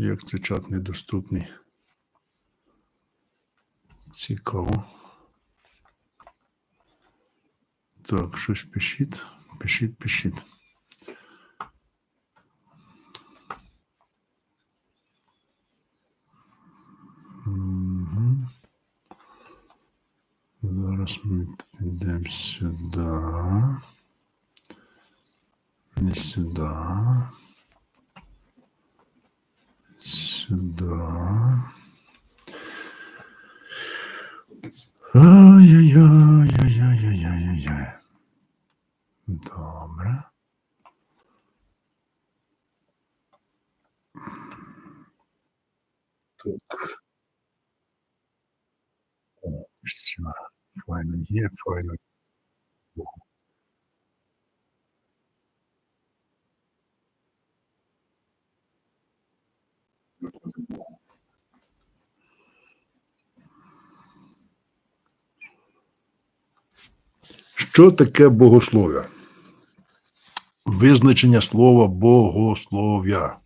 Як це чат недоступний? Цікаво. Так, щось пишіть. Пишіть, пишіть. Мгм. Зараз ми підемо сюди. Не сюди. Сюди. Ай-яй-яй-яй-яй-яй-яй. Добре. Так. О, все. Файно є, файно. Що таке богослов'я? Визначення слова богослов'я.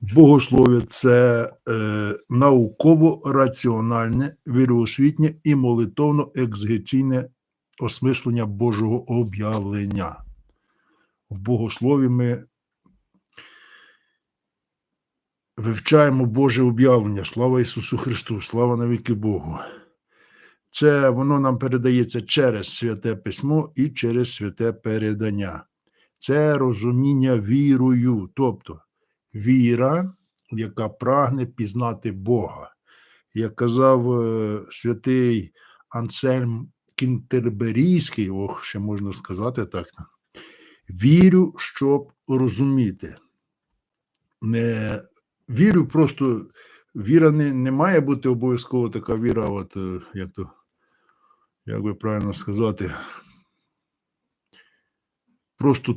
Богослов'я це е, науково-раціональне, віроосвітнє і молитовно-екзегеційне осмислення Божого об'явлення. В богослові ми вивчаємо Боже об'явлення. Слава Ісусу Христу, слава навіки Богу. Це воно нам передається через святе письмо і через святе передання. Це розуміння вірою, тобто віра, яка прагне пізнати Бога. Як казав е, святий Ансельм Кінтерберійський, ох, ще можна сказати так. Вірю, щоб розуміти. Не вірю, просто віра не, не має бути обов'язково така віра, от е, як то як би правильно сказати, просто,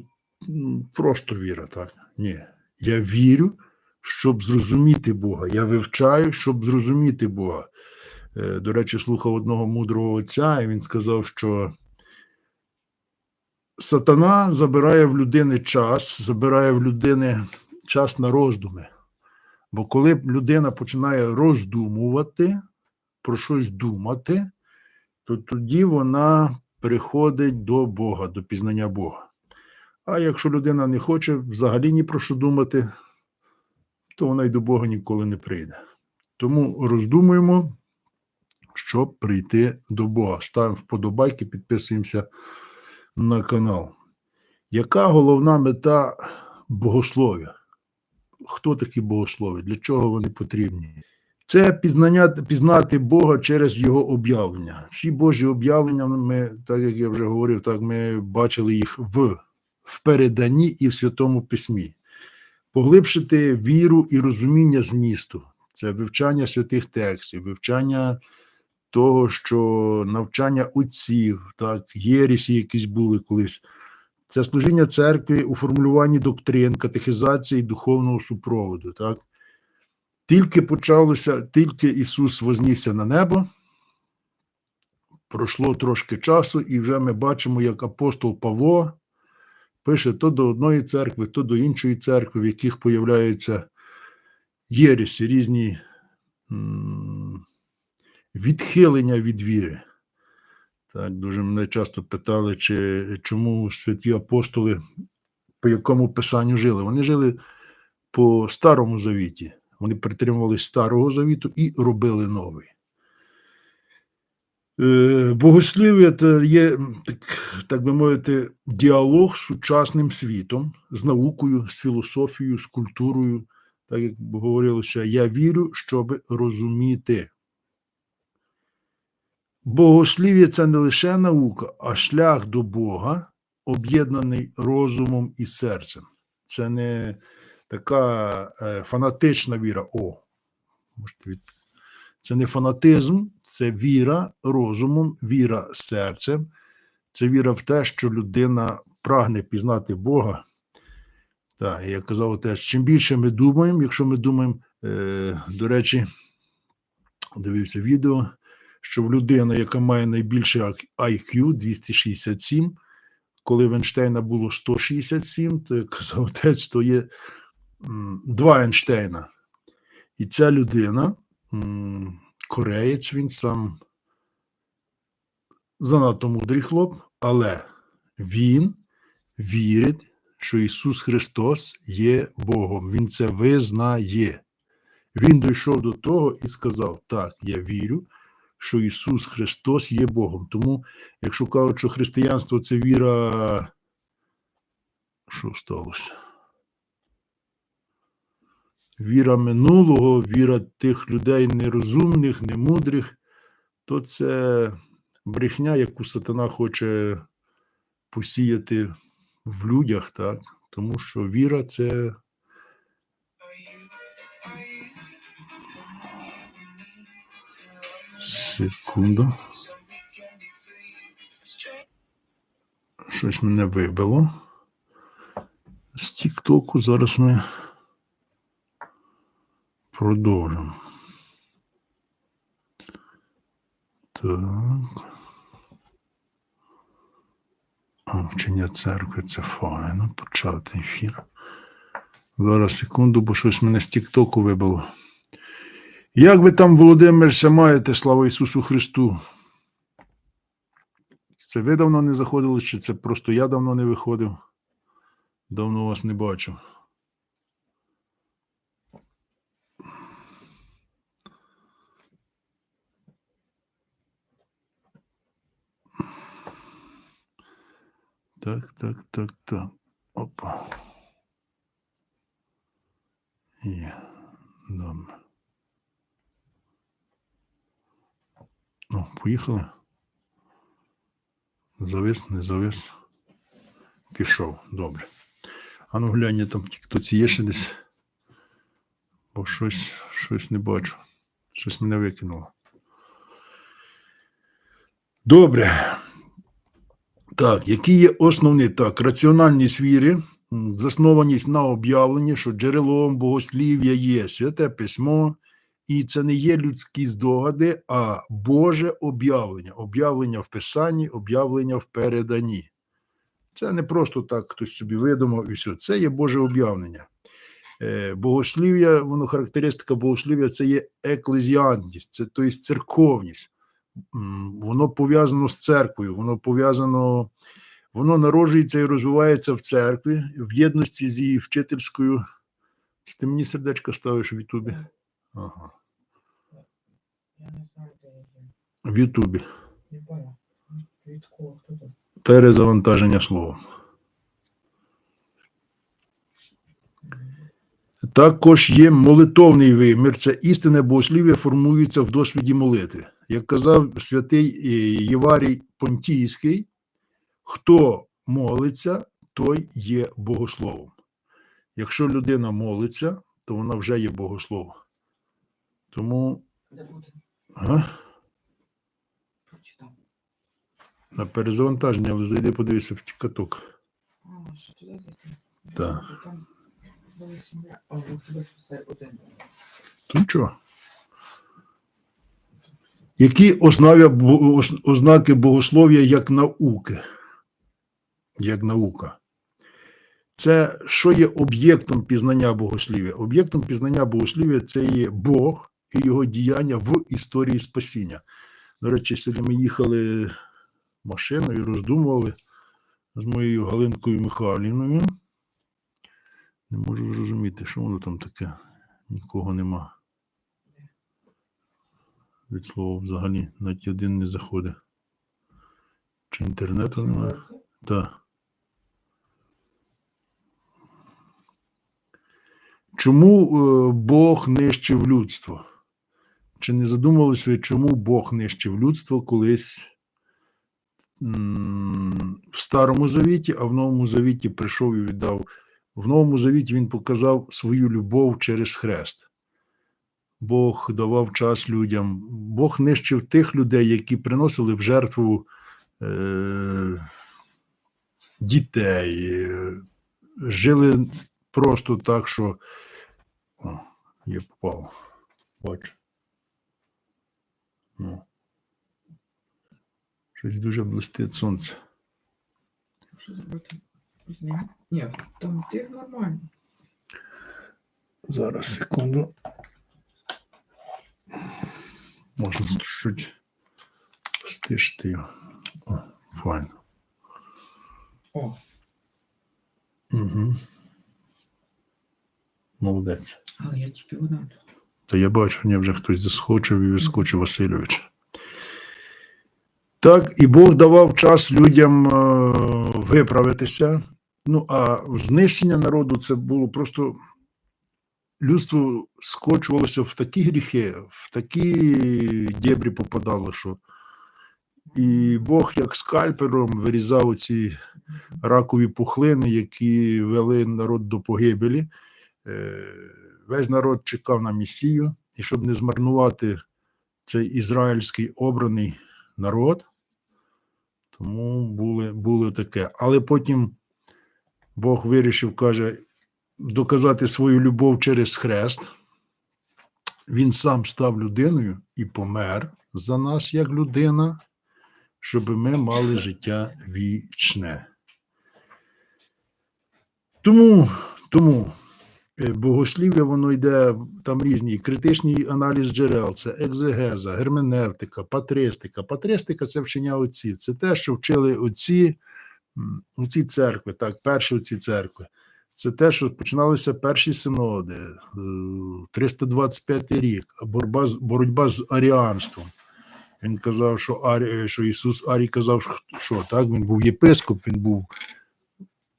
просто віра, так? Ні. Я вірю, щоб зрозуміти Бога. Я вивчаю, щоб зрозуміти Бога. Е, До речі, слухав одного мудрого отця, і він сказав, що сатана забирає в людини час, забирає в людини час на роздуми. Бо коли людина починає роздумувати, про щось думати, то тоді вона приходить до Бога, до пізнання Бога. А якщо людина не хоче взагалі ні про що думати, то вона й до Бога ніколи не прийде. Тому роздумуємо, щоб прийти до Бога. Ставимо вподобайки, підписуємося на канал. Яка головна мета богослов'я? Хто такі богослови? Для чого вони потрібні? Це пізнання, пізнати Бога через Його об'явлення. Всі Божі об'явлення, ми, так як я вже говорив, так ми бачили їх в, в переданні і в Святому Письмі. Поглибшити віру і розуміння змісту. Це вивчання святих текстів, вивчання того, що навчання отців, так, єрісі якісь були колись. Це служіння церкви у формулюванні доктрин, катехізації духовного супроводу. Так? Тільки почалося, тільки Ісус вознісся на небо, пройшло трошки часу, і вже ми бачимо, як апостол Павло пише то до одної церкви, то до іншої церкви, в яких появляються єресі, різні відхилення від віри. Так, дуже мене часто питали, чи чому святі апостоли по якому писанню жили. Вони жили по старому завіті. Вони притримувалися старого завіту і робили новий. Е, Богослів'я це є, так, так би мовити, діалог з сучасним світом, з наукою, з філософією, з культурою. Так як говорилося, я вірю, щоб розуміти. Богослів'я це не лише наука, а шлях до Бога, об'єднаний розумом і серцем. Це не така е, фанатична віра. О, можете від... Це не фанатизм, це віра розумом, віра серцем. Це віра в те, що людина прагне пізнати Бога. Так, я казав теж, чим більше ми думаємо, якщо ми думаємо, е, до речі, дивився відео, що в людина, яка має найбільший IQ 267, коли в Ейнштейна було 167, то як казав отець, то є два Ейнштейна. І ця людина, кореєць, він сам занадто мудрий хлоп, але він вірить, що Ісус Христос є Богом. Він це визнає. Він дійшов до того і сказав: Так, я вірю, що Ісус Христос є Богом. Тому, якщо кажуть, що християнство це віра. Що сталося? Віра минулого, віра тих людей нерозумних, немудрих, то це брехня, яку сатана хоче посіяти в людях, так? Тому що віра це. Секунду. Щось мене вибило. З Тіктоку зараз ми продовжимо. Так. Вчення церкви це файно. Почати ефір. Зараз секунду, бо щось мене з Тіктоку вибило. Як ви там, Володимирся, маєте, слава Ісусу Христу? Це ви давно не заходили, чи це просто я давно не виходив? Давно вас не бачив. Так, так, так, так. Опа. Є. Добре. Ну, поїхали. Завис, не завис. Пішов. Добре. А ну глянь, там тіктоці є ще десь. Бо щось, щось не бачу. Щось мене викинуло. Добре. Так, які є основні так, раціональність віри, заснованість на об'явленні, що джерелом богослів'я є святе письмо, і це не є людські здогади, а Боже об'явлення. Об'явлення в Писанні, об'явлення в переданні. Це не просто так хтось собі видумав і все. Це є Боже об'явлення. Е, Богослів'я, воно характеристика богослів'я це є еклезіантність, це тобто церковність. Воно пов'язано з церквою, воно пов'язано, воно народжується і розвивається в церкві, в єдності з її вчительською. Чи Ти мені сердечко ставиш в Ютубі? Ага. В Ютубі. Перезавантаження словом. Також є молитовний вимір. Це істинне богослів'я формується в досвіді молитви. Як казав святий е, Єварій Понтійський, хто молиться, той є богословом. Якщо людина молиться, то вона вже є богословом. Тому ага, на перезавантаження, але зайди, подивися в каток. А, що туди зайти? Так. То нічого. Які ознаки богослов'я як науки? Як наука? Це що є об'єктом пізнання богослів'я? Об'єктом пізнання богослів'я це є Бог і його діяння в історії спасіння. До речі, сьогодні ми їхали машиною, роздумували з моєю Галинкою Михайлівною. Не можу зрозуміти, що воно там таке. Нікого нема. Від слова взагалі навіть один не заходить. Чи інтернету немає? Так. Чому е, Бог нищив людство? Чи не задумувалися ви, чому Бог нищив людство колись в Старому Завіті, а в Новому Завіті прийшов і віддав. В Новому Завіті він показав свою любов через хрест. Бог давав час людям. Бог нищив тих людей, які приносили в жертву е, дітей, жили просто так, що о, є попав. Бачу. Ну. Щось дуже блистить сонце. Що зробити з? Ні, там ти нормально. Зараз, секунду. Можна чуть стишити його. О, файно. О, Угу. Молодець. але я тільки вода. Та я бачу, мені вже хтось заскочив і вискочив Васильович. Так, і Бог давав час людям е, виправитися. Ну, а знищення народу це було просто людство скочувалося в такі гріхи, в такі дєбрі попадало, що і Бог як скальпером вирізав ці ракові пухлини, які вели народ до погибелі. Е, Весь народ чекав на Месію, і щоб не змарнувати цей ізраїльський обраний народ, тому були, було таке. Але потім Бог вирішив, каже, доказати свою любов через хрест. Він сам став людиною і помер за нас як людина, щоб ми мали життя вічне. Тому, тому е, богослів'я воно йде там різні критичний аналіз джерел, це екзегеза, герменевтика, патристика. Патристика це вчення отців. Це те, що вчили отці, м, оці церкви, так, перші оці церкви. Це те, що починалися перші синоди, е, 325 рік, боротьба, з- боротьба з аріанством. Він казав, що, Арі, що Ісус Арій казав, що- що так, він був єпископ, він був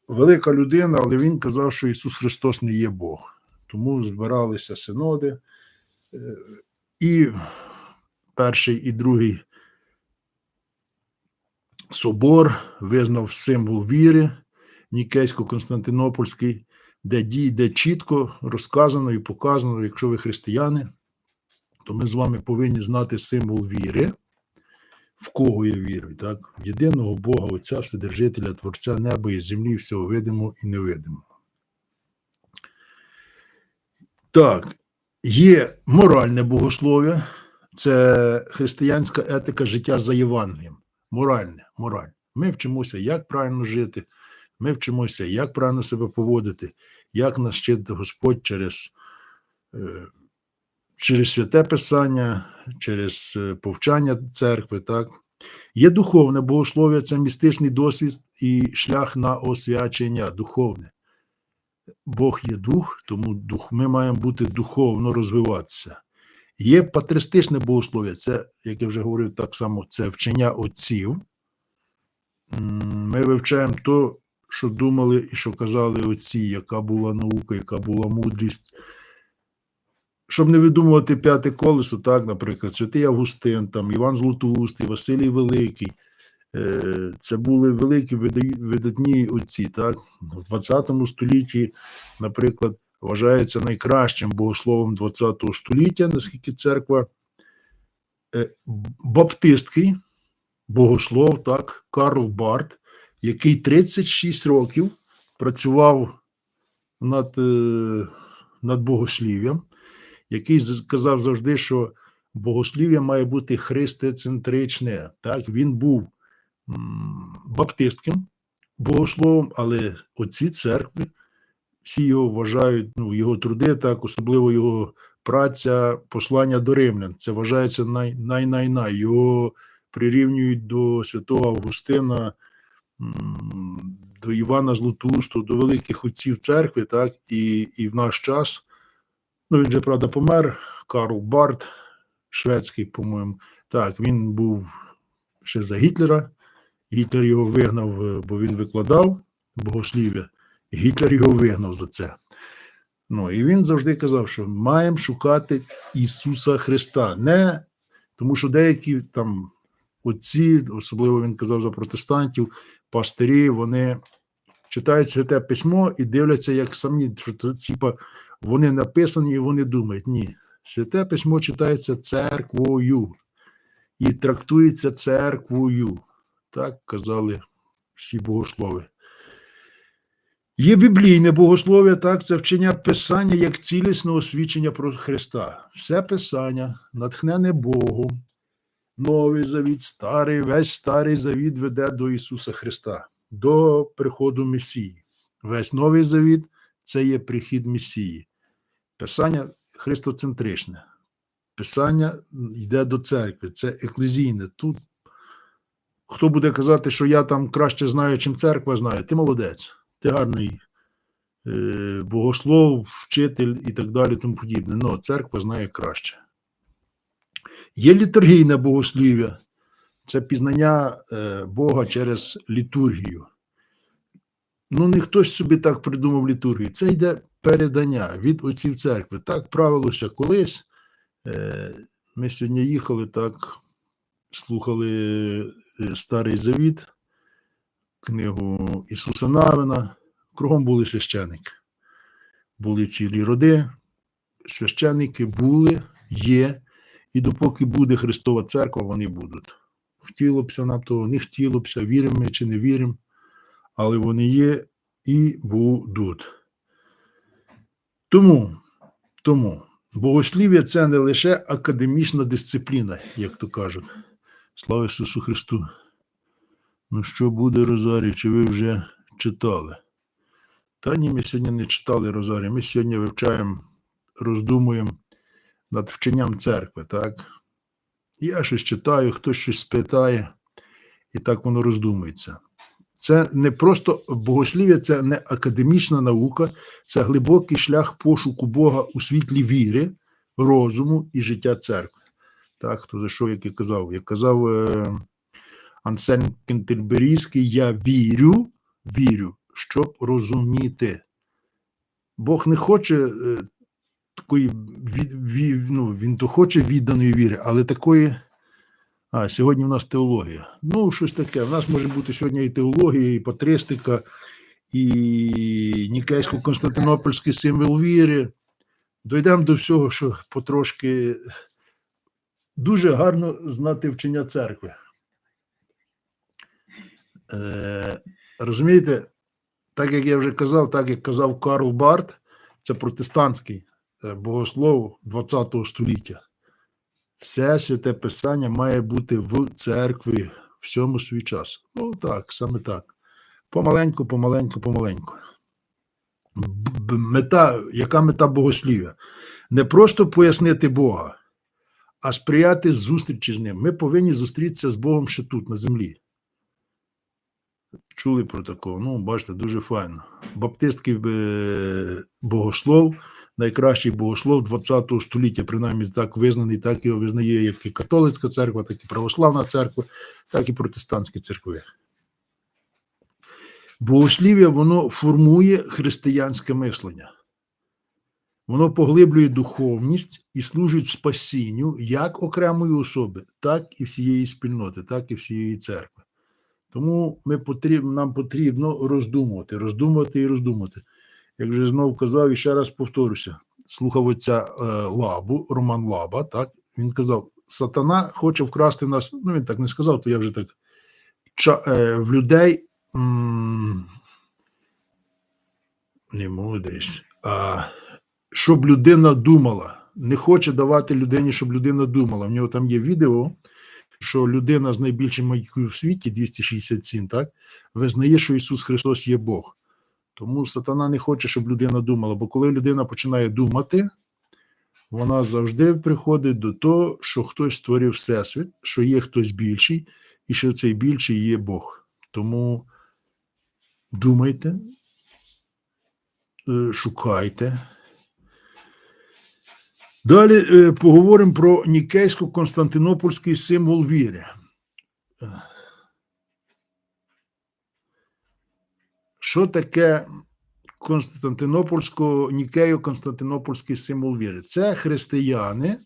велика людина, але він казав, що Ісус Христос не є Бог. Тому збиралися синоди. Е, І перший і другий собор визнав символ віри Нікейсько-Константинопольський, де дій, де чітко розказано і показано, якщо ви християни, то ми з вами повинні знати символ віри, в кого я вірую, так? В єдиного Бога, Отця, Вседержителя, Творця неба і землі, всього видимого і невидимого. Так, є моральне богослов'я, це християнська етика життя за Євангелієм. Моральне, мораль. Ми вчимося, як правильно жити, ми вчимося, як правильно себе поводити, як нас вчить Господь через, е, через святе Писання, через е, повчання церкви. Так? Є духовне богослов'я, це містичний досвід і шлях на освячення духовне. Бог є дух, тому дух, ми маємо бути духовно розвиватися. Є патристичне богослов'я, це, як я вже говорив, так само це вчення отців. Ми вивчаємо то, що думали і що казали отці, яка була наука, яка була мудрість. Щоб не видумувати п'яте колесо, так, наприклад, Святий Августин, там, Іван Златоустий, Василій Великий. Е, Це були великі видатні отці. Так? В 20 столітті, наприклад, вважається найкращим богословом 20 століття, наскільки церква е, баптистський богослов, так, Карл Барт, який 36 років працював над, е, над богослів'ям, який з- казав завжди, що богослів'я має бути христоцентричне. Так, він був баптистським богословом, але оці церкви всі його вважають, ну, його труди, так, особливо його праця, послання до римлян. Це вважається най, най, най, най. Його прирівнюють до святого Августина, до Івана Златоустого, до великих отців церкви, так, і, і в наш час, ну він же, правда, помер, Карл Барт, шведський, по-моєму. Так, він був ще за Гітлера. Гітлер його вигнав, е, бо він викладав богослів'я. Гітлер його вигнав за це. Ну, і він завжди казав, що маємо шукати Ісуса Христа. Не тому, що деякі там отці, особливо він казав за протестантів, пастирі, вони читають святе письмо і дивляться, як самі, що типа, вони написані і вони думають. Ні, святе письмо читається церквою і трактується церквою. Так казали всі богослови. Є біблійне богослов'я, так, це вчення Писання як цілісного свідчення про Христа. Все Писання, натхнене Богом, Новий завіт, старий, весь старий завіт веде до Ісуса Христа, до приходу Месії. Весь новий завіт це є прихід Месії. Писання христоцентричне. Писання йде до церкви, це еклезійне. Тут хто буде казати, що я там краще знаю, чим церква знає, ти молодець, гарний е, богослов, вчитель і так далі, тому подібне. Ну, церква знає краще. Є літургійне богослів'я, це пізнання е, Бога через літургію. Ну, не хтось собі так придумав літургію. Це йде передання від отців церкви. Так правилося колись. Е, Ми сьогодні їхали, так, слухали Старий Завіт, книгу Ісуса Навина. Кругом були священики. Були цілі роди. Священники були, є, і допоки буде Христова церква, вони будуть. Хотілося нам того, не хотілося, віримо ми чи не віримо, але вони є і будуть. Тому, тому богослів'я це не лише академічна дисципліна, як то кажуть. Слава Ісусу Христу. Ну, що буде Розарій, чи ви вже читали? Та ні, ми сьогодні не читали Розарій. Ми сьогодні вивчаємо, роздумуємо над вченням церкви, так? Я щось читаю, хтось щось спитає, і так воно роздумується. Це не просто богослів'я, це не академічна наука, це глибокий шлях пошуку Бога у світлі віри, розуму і життя церкви. Так, хто за що, як я казав? Як казав е, Ансельм Кентельберійський, я вірю, вірю, щоб розуміти. Бог не хоче е, такої ну, він то хоче відданої віри, але такої. А, сьогодні в нас теологія. Ну, щось таке. У нас може бути сьогодні і теологія, і патристика, і Нікейсько-Константинопольський символ віри. Дійдемо до всього, що потрошки дуже гарно знати вчення церкви. Е, розумієте, так як я вже казав, так як казав Карл Барт, це протестантський е, богослов ХХ століття. Все святе писання має бути в церкві всьому свій час. Ну так, саме так. Помаленьку, помаленьку, помаленьку. Мета, яка мета богослів'я? Не просто пояснити Бога, а сприяти зустрічі з ним. Ми повинні зустрітися з Богом ще тут, на землі. Чули про такого? Ну, бачите, дуже файно. Баптистський е, богослов, найкращий богослов ХХ століття, принаймні так визнаний, так його визнає як і католицька церква, так і православна церква, так і протестантські церкви. Богослів'я воно формує християнське мислення. Воно поглиблює духовність і служить спасінню як окремої особи, так і всієї спільноти, так і всієї церкви. Тому ми потрібно, нам потрібно роздумувати, роздумувати і роздумувати. Як вже знову казав, і ще раз повторюся, слухав отця е, Лабу, Роман Лаба, так, він казав, сатана хоче вкрасти в нас, ну він так не сказав, то я вже так ча, е, в людей м, не мудрість, а щоб людина думала. Не хоче давати людині, щоб людина думала. В нього там є відео, що людина з найбільшим IQ в світі, 267, так, визнає, що Ісус Христос є Бог. Тому сатана не хоче, щоб людина думала. Бо коли людина починає думати, вона завжди приходить до того, що хтось створив Всесвіт, що є хтось більший, і що цей більший є Бог. Тому думайте, е, шукайте. Далі е, поговоримо про Нікейсько-Константинопольський символ віри. Що таке Константинопольсько, Нікею-Константинопольський символ віри? Це християни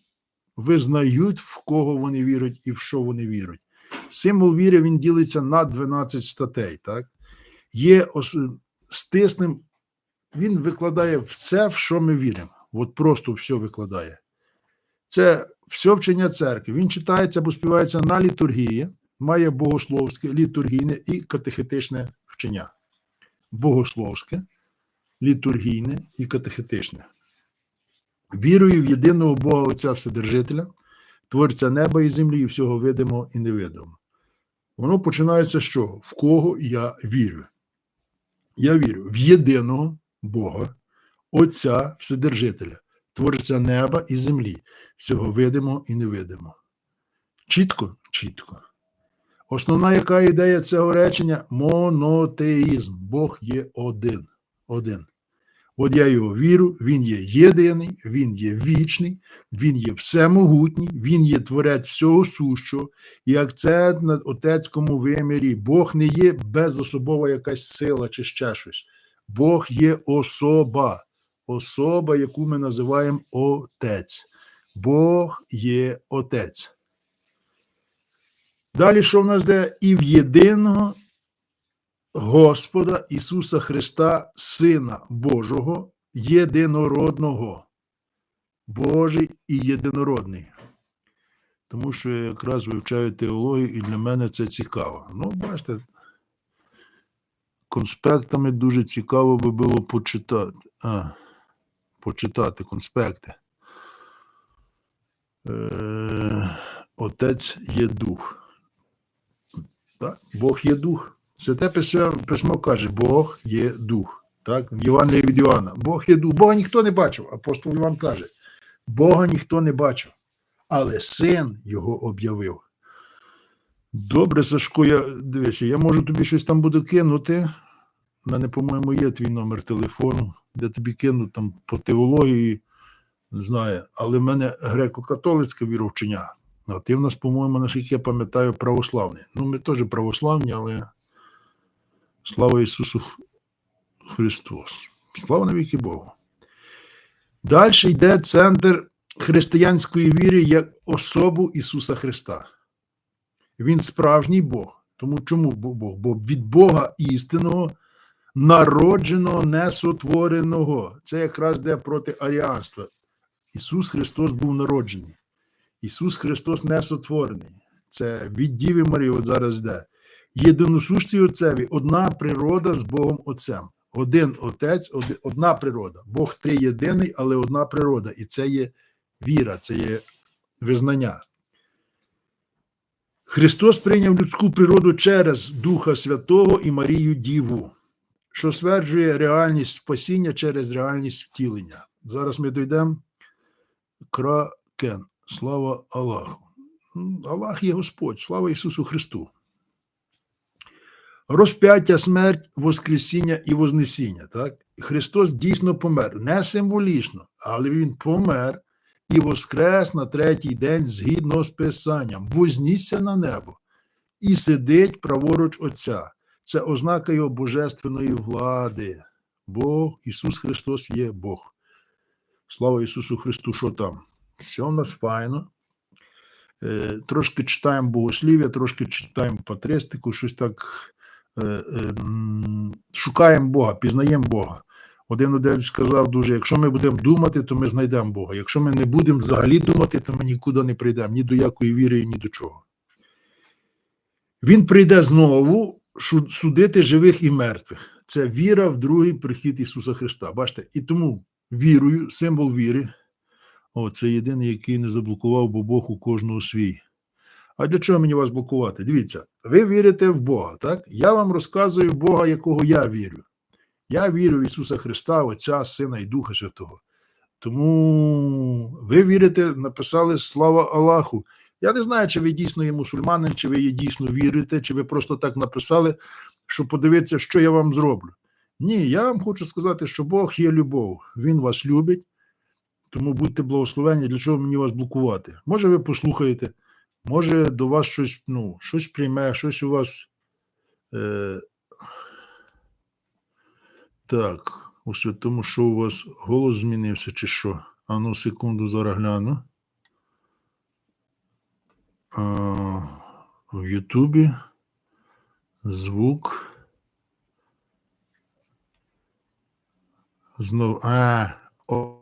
визнають, в кого вони вірять і в що вони вірять. Символ віри він ділиться на 12 статей. Так? Є ос... стисним, він викладає все, в що ми віримо. От просто все викладає. Це все вчення церкви. Він читається або співається на літургії, має богословське, літургійне і катехетичне вчення. Богословське, літургійне і катехетичне. Вірую в єдиного Бога Отця Вседержителя, творця неба і землі, і всього видимого і невидимого. Воно починається з чого? В кого я вірю? Я вірю в єдиного Бога, Отця Вседержителя, творця неба і землі, всього видимо і невидимо. Чітко, чітко. Основна яка ідея цього речення монотеїзм. Бог є один. один. От я його вірю, він є єдиний, він є вічний, він є всемогутній, він є творець всього сущого, і акцент на отецькому вимірі. Бог не є безособова якась сила чи ще щось. Бог є особа, особа, яку ми називаємо Отець. Бог є Отець. Далі, що в нас де? І в єдиного Господа Ісуса Христа, Сина Божого, єдинородного. Божий і єдинородний. Тому що я якраз вивчаю теологію, і для мене це цікаво. Ну, бачите, конспектами дуже цікаво би було почитати. А, почитати конспекти. Е, Отець є дух. Так? Бог є дух. Святе письмо, письмо каже, Бог є дух. Так? Євангелії від Іоанна. Бог є дух. Бога ніхто не бачив. Апостол Іван каже: Бога ніхто не бачив, але син його об'явив. Добре, Сашко, я дивися, я можу тобі щось там буду кинути. У мене, по-моєму, є твій номер телефону, де тобі кину там по теології, не знаю, але в мене греко-католицьке віровчення. А ти в нас, по-моєму, наскільки я пам'ятаю, православний. Ну, ми теж православні, але слава Ісусу Христос. Слава навіки Богу. Далі йде центр християнської віри як особу Ісуса Христа. Він справжній Бог. Тому чому Бог? Бо від Бога істинного, народженого, несотвореного. Це якраз де проти аріанства. Ісус Христос був народжений. Ісус Христос не сотворений. Це від Діви Марії, от зараз йде. Єдиносущий Отцеві одна природа з Богом Отцем. Один Отець, одна природа. Бог триєдиний, але одна природа. І це є віра, це є визнання. Христос прийняв людську природу через Духа Святого і Марію Діву, що стверджує реальність спасіння через реальність втілення. Зараз ми дійдемо кракен. Слава Аллаху. Аллах є Господь, слава Ісусу Христу. Розп'яття, смерть, Воскресіння і Вознесіння. Так? Христос дійсно помер. Не символічно, але Він помер і воскрес на третій день згідно з Писанням, вознісся на небо і сидить праворуч Отця. Це ознака його божественної влади. Бог, Ісус Христос є Бог. Слава Ісусу Христу, що там? Все у нас файно. Е, трошки читаємо богослів'я, трошки читаємо патристику, щось так е, е, шукаємо Бога, пізнаємо Бога. Один один сказав дуже: якщо ми будемо думати, то ми знайдемо Бога. Якщо ми не будемо взагалі думати, то ми нікуди не прийдемо, ні до якої віри, ні до чого. Він прийде знову судити живих і мертвих. Це віра в другий прихід Ісуса Христа. Бачите, і тому вірою, символ віри. О, це єдиний, який не заблокував, бо Бог у кожного свій. А для чого мені вас блокувати? Дивіться, ви вірите в Бога, так? Я вам розказую Бога, якого я вірю. Я вірю в Ісуса Христа, Отця, Сина і Духа Святого. Тому ви вірите, написали слава Аллаху. Я не знаю, чи ви дійсно є мусульманин, чи ви є дійсно вірите, чи ви просто так написали, щоб подивитися, що я вам зроблю. Ні, я вам хочу сказати, що Бог є любов. Він вас любить. Тому будьте благословені, для чого мені вас блокувати. Може, ви послухаєте, може до вас щось, ну, щось прийме, щось у вас. Е, так, у святому, що у вас голос змінився, чи що? А ну, секунду, зараз гляну. В Ютубі звук. Знов. А, о,